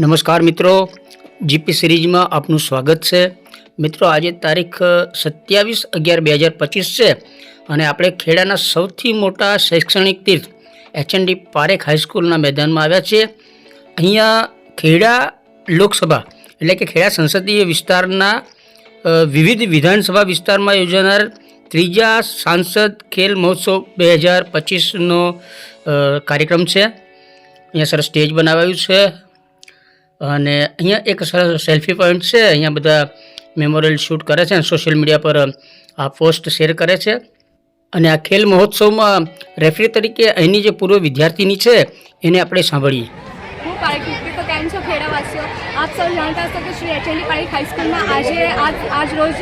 નમસ્કાર મિત્રો. જીપી સિરીઝમાં આપનું સ્વાગત છે. મિત્રો, આજે તારીખ સત્યાવીસ અગિયાર બે હજાર પચીસ છે અને આપણે ખેડાના સૌથી મોટા શૈક્ષણિક તીર્થ એચએનડી પારેખ હાઈસ્કૂલના મેદાનમાં આવ્યા છીએ. અહીંયા ખેડા લોકસભા, એટલે કે ખેડા સંસદીય વિસ્તારના વિવિધ વિધાનસભા વિસ્તારમાં યોજાનાર ત્રીજા સાંસદ ખેલ મહોત્સવ બે હજાર પચીસનો કાર્યક્રમ છે. અહીંયા સરસ સ્ટેજ બનાવાયું છે. અને અહીંયા એક સરસ સેલ્ફી પોઈન્ટ છે. અહીંયા બધા મેમોરિયલ શૂટ કરે છે અને સોશિયલ મીડિયા પર આ પોસ્ટ શેર કરે છે. અને આ ખેલ મહોત્સવમાં રેફરી તરીકે અહીંની જે પૂર્વ વિદ્યાર્થીની છે, એને આપણે સાંભળીએ. હું દીકરી તો કેમ છો, ખેડાવાસીઓ? જાણતા હશો કે શ્રી એચએનડી પારેખ હાઈસ્કૂલમાં આજે, આજ આજ રોજ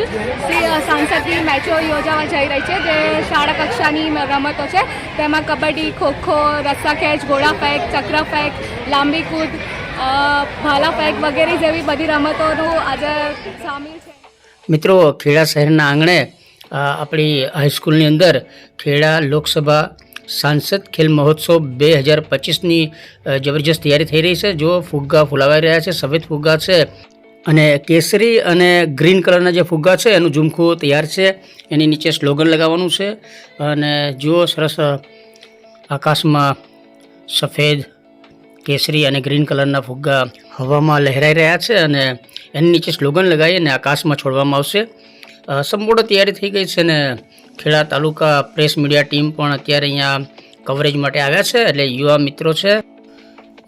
સાંસદની મેચો યોજાવા જઈ રહી છે, જે શાળા કક્ષાની રમતો છે. તેમાં કબડ્ડી, ખોખો રસ્સા ખેંચ ઘોડા ફેંક ચક્ર ફેંક લાંબી કૂદ ભાલા ફેંક વગેરે જેવી બધી રમતોનું આજે સામેલ છે. મિત્રો, ખેડા શહેરના આંગણે આપણી હાઈસ્કૂલની અંદર ખેડા લોકસભા સાંસદ ખેલ મહોત્સવ બે હજાર પચીસની જબરજસ્ત તૈયારી થઈ રહી છે. જો ફુગ્ગા ફુલાવાઈ રહ્યા છે, સફેદ ફુગ્ગા છે અને કેસરી અને ગ્રીન કલરના જે ફુગ્ગા છે, એનું ઝુમખું તૈયાર છે. એની નીચે સ્લોગન લગાવવાનું છે અને જુઓ સરસ આકાશમાં સફેદ કેસરી અને ગ્રીન કલરના ફુગ્ગા હવામાં લહેરાઈ રહ્યા છે અને એની નીચે સ્લોગન લગાવી અને આકાશમાં છોડવામાં આવશે. સંપૂર્ણ તૈયારી થઈ ગઈ છે ને Kheda taluka press media team પણ અત્યારે અહીંયા કવરેજ માટે આવ્યા છે એટલે યુવા મિત્રો છે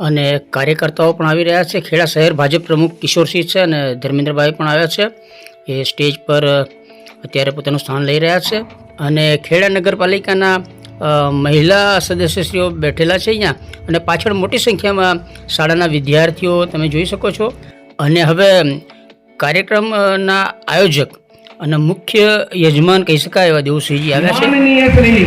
અને કાર્યકર્તાઓ પણ આવી રહ્યા છે. ખેડા શહેર ભાજપ પ્રમુખ કિશોરસિંહ છે અને ધર્મેન્દ્રભાઈ પણ આવ્યા છે. એ સ્ટેજ પર અત્યારે પોતાનું સ્થાન લઈ રહ્યા છે અને ખેડા નગરપાલિકાના મહિલા સદસ્યશ્રીઓ બેઠેલા છે અહીંયા અને પાછળ મોટી સંખ્યામાં શાળાના વિદ્યાર્થીઓ તમે જોઈ શકો છો. અને હવે કાર્યક્રમના આયોજક અને મુખ્ય યજમાન કહી શકાય એવા દેવુસિંહજી આવ્યા છે. સાંસદશ્રીનું શ્રી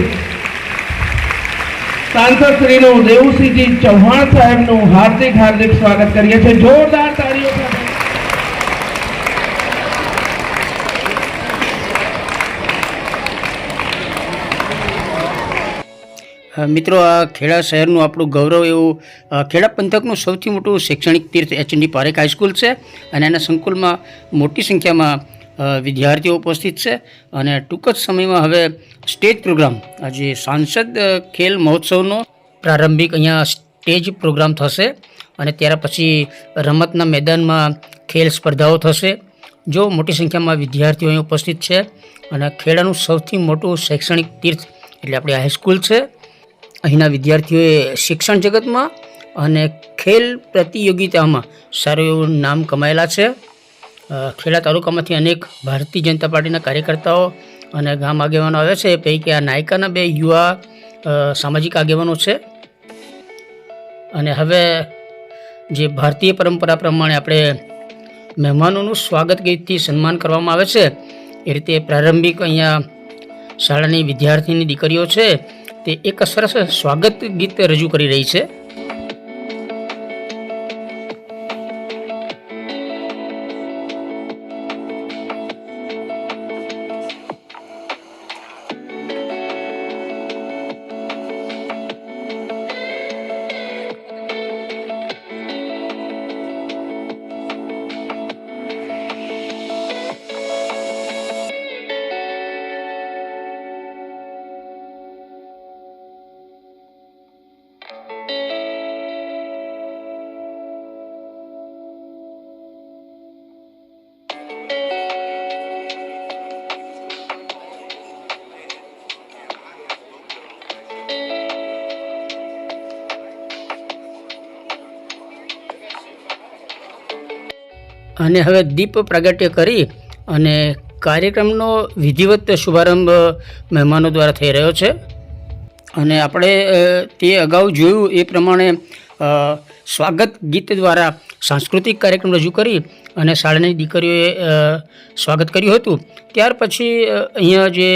સાંસદ શ્રીનું દેવુસિંહજી ચૌહાણ સાહેબનું હાર્દિક હાર્દિક સ્વાગત કરીએ છીએ. જોરદાર તાળીઓ સાથે મિત્રો, આ ખેડા શહેરનું આપણું ગૌરવ એવું ખેડા પંથકનું સૌથી મોટું શૈક્ષણિક તીર્થ એચએનડી પારેખ હાઈસ્કૂલ છે અને એના સંકુલમાં મોટી સંખ્યામાં વિદ્યાર્થીઓ ઉપસ્થિત છે અને ટૂંક જ સમયમાં હવે સ્ટેજ પ્રોગ્રામ, આજે સાંસદ ખેલ મહોત્સવનો પ્રારંભિક અહીંયા સ્ટેજ પ્રોગ્રામ થશે અને ત્યાર પછી રમતના મેદાનમાં ખેલ સ્પર્ધાઓ થશે. જો મોટી સંખ્યામાં વિદ્યાર્થીઓ અહીં ઉપસ્થિત છે અને ખેડાનું સૌથી મોટું શૈક્ષણિક તીર્થ એટલે આપણી હાઈસ્કૂલ છે અહીંના વિદ્યાર્થીઓએ શિક્ષણ જગતમાં અને ખેલ પ્રતિયોગિતામાં સારું એવું નામ કમાયેલા છે. ખેડા તાલુકામાંથી અનેક ભારતીય જનતા પાર્ટીના કાર્યકર્તાઓ અને ગામ આગેવાનો આવે છે. એ પૈકી આ નાયકાના બે યુવા સામાજિક આગેવાનો છે. અને હવે જે ભારતીય પરંપરા પ્રમાણે આપણે મહેમાનોનું સ્વાગત ગીતથી સન્માન કરવામાં આવે છે. એ રીતે પ્રારંભિક અહીંયા શાળાની વિદ્યાર્થીની દીકરીઓ છે. તે એક સરસ સ્વાગત ગીત રજૂ કરી રહી છે. અને હવે દીપ પ્રાગટ્ય કરી અને કાર્યક્રમનો વિધિવત શુભારંભ મહેમાનો દ્વારા થઈ રહ્યો છે. અને આપણે તે અગાઉ જોયું એ પ્રમાણે સ્વાગત ગીત દ્વારા સાંસ્કૃતિક કાર્યક્રમ રજૂ કરી અને શાળાની દીકરીઓએ સ્વાગત કર્યું હતું. ત્યાર પછી અહીંયા જે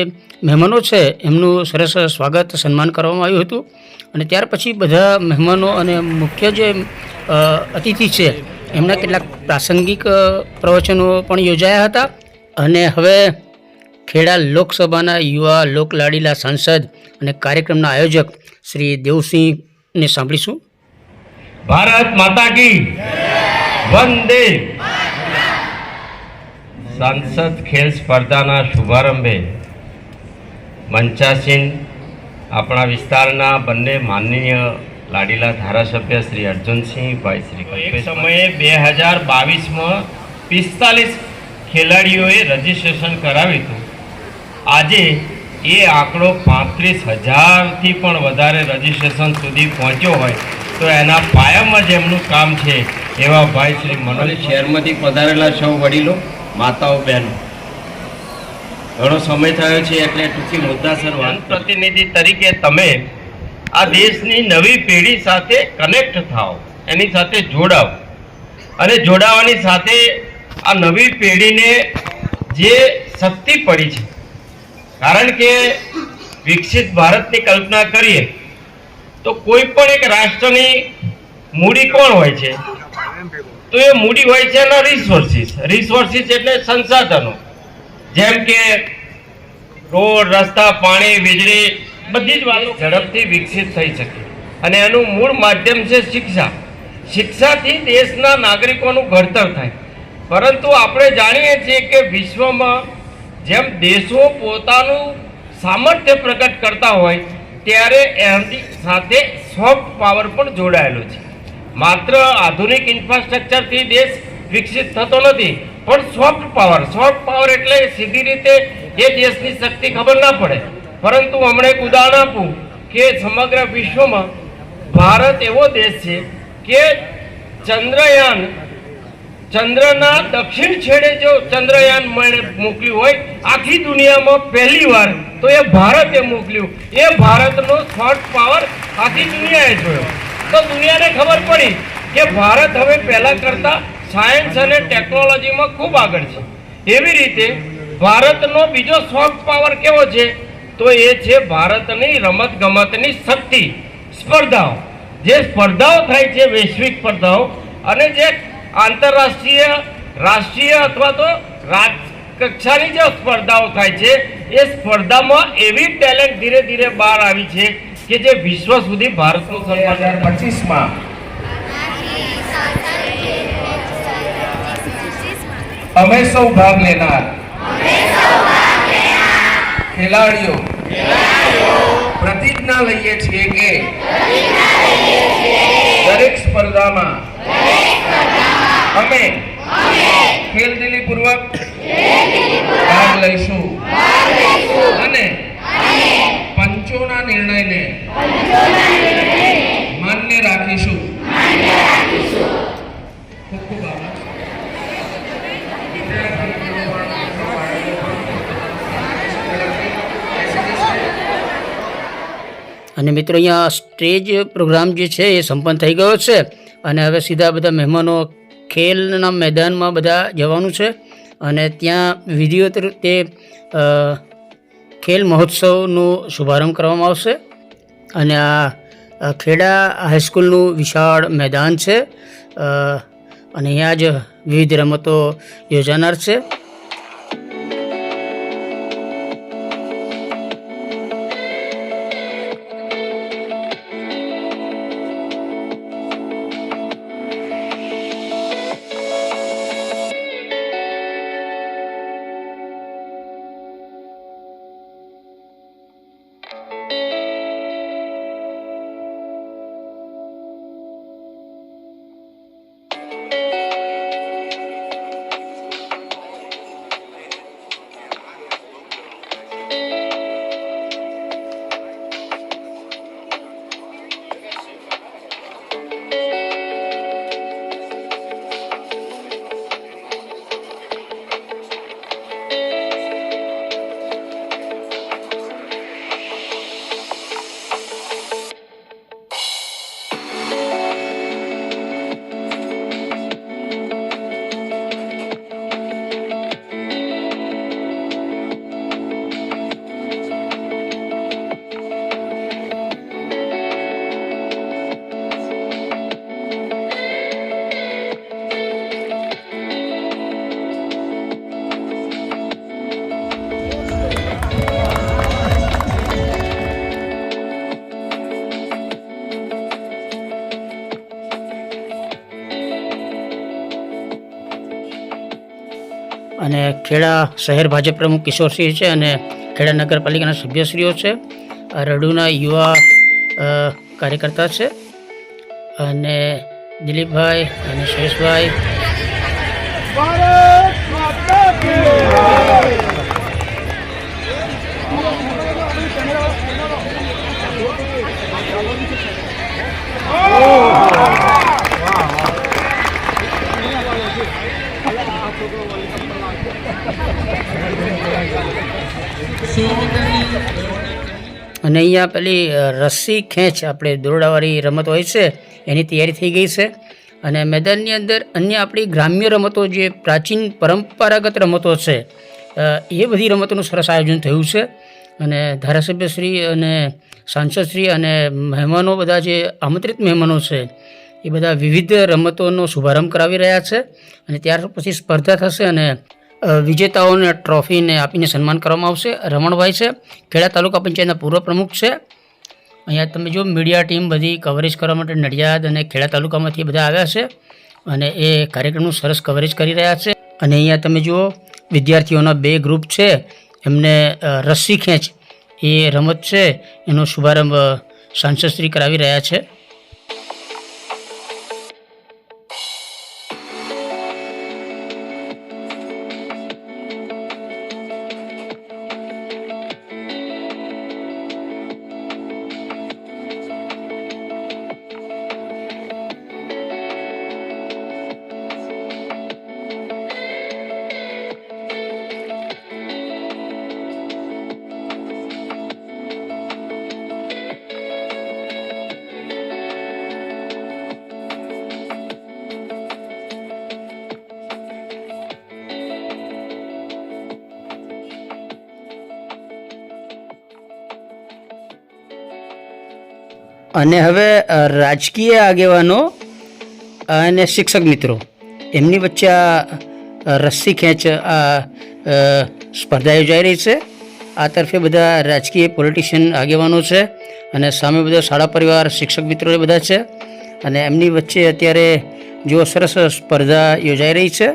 મહેમાનો છે એમનું સરસ સ્વાગત સન્માન કરવામાં આવ્યું હતું. અને ત્યાર પછી બધા મહેમાનો અને મુખ્ય જે અતિથિ છે એમના કેટલાક પ્રાસંગિક પ્રવચનો પણ યોજાયા હતા. અને હવે ખેડા લોકસભાના યુવા લોકલાડીલા સાંસદ અને કાર્યક્રમના આયોજક શ્રી દેવસિંહને સાંભળીશું. ભારત માતા કી વંદે સાંસદ ખેલ સ્પર્ધાના શુભારંભે મંચાસીન આપણા વિસ્તારના બંને માનનીય લાડીલા ધારાસભ્ય શ્રી અર્જુનસિંહ ભાઈ શ્રી એક સમયે બે હજાર બાવીસમાં પિસ્તાલીસ ખેલાડીઓએ રજીસ્ટ્રેશન કરાવ્યું હતું. આજે એ આંકડો પાંત્રીસ હજારથી પણ વધારે રજીસ્ટ્રેશન સુધી પહોંચ્યો હોય તો એના પાયામાં જ એમનું કામ છે એવા ભાઈ શ્રી મનોજ શહેરમાંથી પધારેલા સૌ વડીલો માતાઓ બહેનો. ઘણો સમય થયો છે એટલે ટૂંકી મુદ્દાસર પ્રતિનિધિ તરીકે તમે આ દેશની નવી પેઢી સાથે કનેક્ટ થાઓ, એની સાથે જોડાઓ. અને જોડાવાની સાથે આ નવી પેઢીને જે શક્તિ પડી છે, કારણ કે વિકસિત ભારતની કલ્પના કરીએ, તો કોઈ પણ એક રાષ્ટ્રની મૂડી કોણ હોય છે? તો એ મૂડી હોય છે એના રિસોર્સિસ રિસોર્સિસ એટલે સંસાધનો. જેમ કે રોડ, રસ્તા, પાણી, વીજળી બધી જ વાતો ઝડપથી વિકસિત થઈ શકે. અને એનું મૂળ માધ્યમ છે શિક્ષા. શિક્ષાથી દેશના નાગરિકોનું ઘડતર થાય. પરંતુ આપણે જાણીએ છીએ કે વિશ્વમાં જેમ દેશો પોતાનું સામર્થ્ય પ્રગટ કરતા હોય, ત્યારે એમની સાથે સોફ્ટ પાવર પણ જોડાયેલો છે. માત્ર આધુનિક ઇન્ફ્રાસ્ટ્રક્ચરથી દેશ વિકસિત થતો નથી, પણ સોફ્ટ પાવર સોફ્ટ પાવર એટલે સીધી રીતે એ દેશની શક્તિ ખબર ના પડે. પરંતુ હમણાં એક ઉદાહરણ આપું કે સમગ્ર વિશ્વમાં ભારત એવો દેશ છે કે ચંદ્રયાન ચંદ્રના દક્ષિણ છેડે જો ચંદ્રયાન મળે મોકલ્યું હોય, આખી દુનિયામાં પહેલી વાર, તો એ ભારતે મોકલ્યું. એ ભારતનો સોફ્ટ પાવર આખી દુનિયાએ જોયો. તો દુનિયાને ખબર પડી કે ભારત હવે પહેલાં કરતાં સાયન્સ અને ટેકનોલોજીમાં ખૂબ આગળ છે. એવી રીતે ભારતનો બીજો સોફ્ટ પાવર કેવો છે? તો એ છે ભારતની રમત ગમતની શક્તિ. સ્પર્ધાઓ. જે સ્પર્ધાઓ થાય છે, વૈશ્વિક સ્પર્ધાઓ અને જે આંતરરાષ્ટ્રીય, રાષ્ટ્રીય અથવા તો રાજ કક્ષાની જે સ્પર્ધાઓ થાય છે, એ સ્પર્ધામાં એવી ટેલેન્ટ ધીરે ધીરે બહાર આવી છે કે જે વિશ્વ સુધી ભારતનું સન્માન પચીસમાં. અમે સૌ ભાગ લેનાર. ખેલાડીઓ. પ્રતિજ્ઞા લઈએ છીએ કે દરેક સ્પર્ધામાં અમે ખેલદિલીપૂર્વક ભાગ લઈશું. અને પંચોના નિર્ણયને માન્ય રાખીશું ખૂબ ખૂબ આભાર અને મિત્રો અહીંયા સ્ટેજ પ્રોગ્રામ જે છે એ સંપન્ન થઈ ગયો છે. અને હવે સીધા બધા મહેમાનો ખેલના મેદાનમાં બધા જવાનું છે. અને ત્યાં વિધિઓ રીતે ખેલ મહોત્સવનો શુભારંભ કરવામાં આવશે. અને આ ખેડા હાઈસ્કૂલનું વિશાળ મેદાન છે. અને અહીંયા જ વિવિધ રમતો યોજાનાર છે. અને ખેડા શહેર ભાજપ પ્રમુખ કિશોરસિંહ છે અને ખેડા નગરપાલિકાના સભ્યશ્રીઓ છે. રડુના યુવા કાર્યકર્તા છે. અને દિલીપભાઈ અને સુરેશભાઈ અને અહીંયા પેલી રસ્સી ખેંચ આપણે દોરડાવાળી રમત હોય છે, એની તૈયારી થઈ ગઈ છે. અને મેદાનની અંદર અન્ય આપણી ગ્રામ્ય રમતો જે પ્રાચીન પરંપરાગત રમતો છે એ બધી રમતોનું સરસ આયોજન થયું છે. અને ધારાસભ્યશ્રી અને સાંસદશ્રી અને મહેમાનો બધા જે આમંત્રિત મહેમાનો છે, એ બધા વિવિધ રમતોનો શુભારંભ કરાવી રહ્યા છે. અને ત્યાર પછી સ્પર્ધા થશે અને વિજેતાઓને ટ્રોફીને આપીને સન્માન કરવામાં આવશે. રમણભાઈ છે, ખેડા તાલુકા પંચાયતના પૂર્વ પ્રમુખ છે. અહીંયા તમે જો મીડિયા ટીમ બધી કવરેજ કરવા માટે નડિયાદ અને ખેડા તાલુકામાંથી બધા આવ્યા છે અને એ કાર્યક્રમનું સરસ કવરેજ કરી રહ્યા છે. અને અહીંયા તમે જુઓ, વિદ્યાર્થીઓના બે ગ્રુપ છે. એમને રસ્સી ખેંચ એ રમત છે. એનો શુભારંભ સાંસદશ્રી કરાવી રહ્યા છે. અને હવે રાજકીય આગેવાનો અને શિક્ષક મિત્રો. એમની વચ્ચે આ રસ્સી ખેંચ, આ સ્પર્ધા યોજાઈ રહી છે. આ તરફે બધા રાજકીય પોલિટિશિયન આગેવાનો છે અને સામે બધા શાળા પરિવાર, શિક્ષક મિત્રો બધા છે. અને એમની વચ્ચે અત્યારે જો સરસ સ્પર્ધા યોજાઈ રહી છે.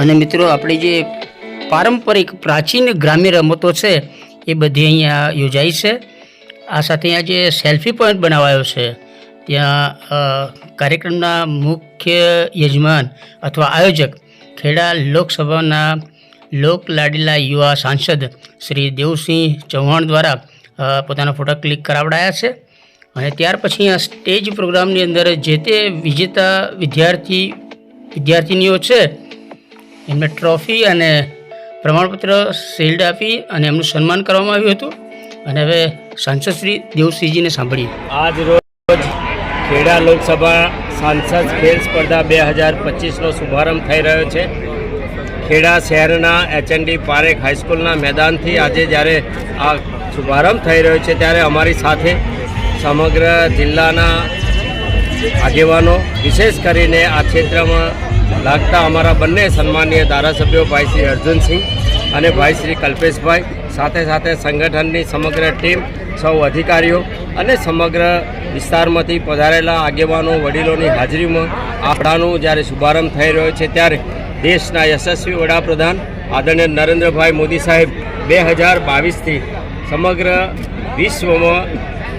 અને મિત્રો, આપણી જે પારંપરિક પ્રાચીન ગ્રામ્ય રમતો છે, એ બધી અહીંયા યોજાઈ છે. આ સાથે અહીંયા જે સેલ્ફી પોઈન્ટ બનાવાયો છે, ત્યાં કાર્યક્રમના મુખ્ય યજમાન અથવા આયોજક ખેડા લોકસભાના લોક લાડીલા યુવા સાંસદ શ્રી દેવસિંહ ચૌહાણ દ્વારા પોતાના ફોટા ક્લિક કરાવડાયા છે. અને ત્યાર પછી આ સ્ટેજ પ્રોગ્રામની અંદર જે તે વિજેતા વિદ્યાર્થી, વિદ્યાર્થીનીઓ છે એમને ટ્રોફી અને પ્રમાણપત્ર શિલ્ડ આપી અને એમનું સન્માન કરવામાં આવ્યું હતું. અને હવે સાંસદ શ્રી દેવસિંહજીને સાંભળીએ. આજ રોજ ખેડા લોકસભા સાંસદ ખેલ સ્પર્ધા બે હજાર પચીસનો શુભારંભ થઈ રહ્યો છે. ખેડા શહેરના એચએનડી પારેખ હાઈસ્કૂલના મેદાનથી આજે જ્યારે આ શુભારંભ થઈ રહ્યો છે ત્યારે અમારી સાથે સમગ્ર જિલ્લાના આગેવાનો, વિશેષ કરીને આ ક્ષેત્રમાં લાગતા અમારા બંને સન્માનીય ધારાસભ્યો ભાઈ શ્રી અર્જુનસિંહ અને ભાઈ શ્રી કલ્પેશભાઈ, સાથે સાથે સંગઠનની સમગ્ર ટીમ, સૌ અધિકારીઓ અને સમગ્ર વિસ્તારમાંથી પધારેલા આગેવાનો, વડીલોની હાજરીમાં આપણાનું જ્યારે શુભારંભ થઈ રહ્યો છે ત્યારે દેશના યશસ્વી વડાપ્રધાન આદરણીય નરેન્દ્રભાઈ મોદી સાહેબ બે હજાર બાવીસથી સમગ્ર વિશ્વમાં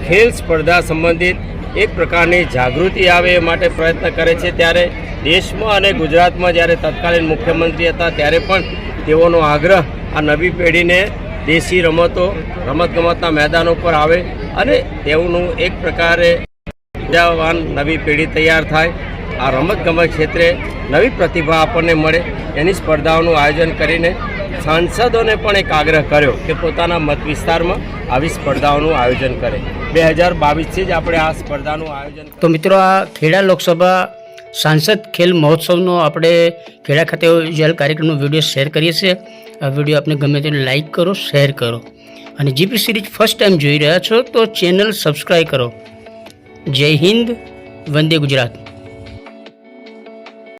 ખેલ સ્પર્ધા સંબંધિત એક પ્રકારની જાગૃતિ આવે એ માટે પ્રયત્ન કરે છે. ત્યારે દેશમાં અને ગુજરાતમાં જ્યારે તત્કાલીન મુખ્યમંત્રી હતા, ત્યારે પણ તેઓનો આગ્રહ આ નવી પેઢીને દેશી રમતો, રમતગમતના મેદાનો પર આવે અને તેઓનું એક પ્રકારે ઉર્જાવાન નવી પેઢી તૈયાર થાય. આ રમતગમત ક્ષેત્રે નવી પ્રતિભા આપણને મળે. એની સ્પર્ધાઓનું આયોજન કરીને સાંસદોને પણ એક આગ્રહ કર્યો કે પોતાના મત વિસ્તારમાં આવી સ્પર્ધાઓનું આયોજન કરે. બે હજાર બાવીસથી જ આપણે આ સ્પર્ધાનું આયોજન તો મિત્રો, આ ખેડા લોકસભા સાંસદ ખેલ મહોત્સવનો આપણે ખેડા ખાતે યોજાયેલ કાર્યક્રમનો વીડિયો શેર કરીએ છીએ. આ વીડિયો આપને ગમે તેને લાઈક કરો, શેર કરો. અને જીપી સિરીઝ ફર્સ્ટ ટાઈમ જોઈ રહ્યા છો તો ચેનલ સબસ્ક્રાઈબ કરો. જય હિન્દ, વંદે ગુજરાત.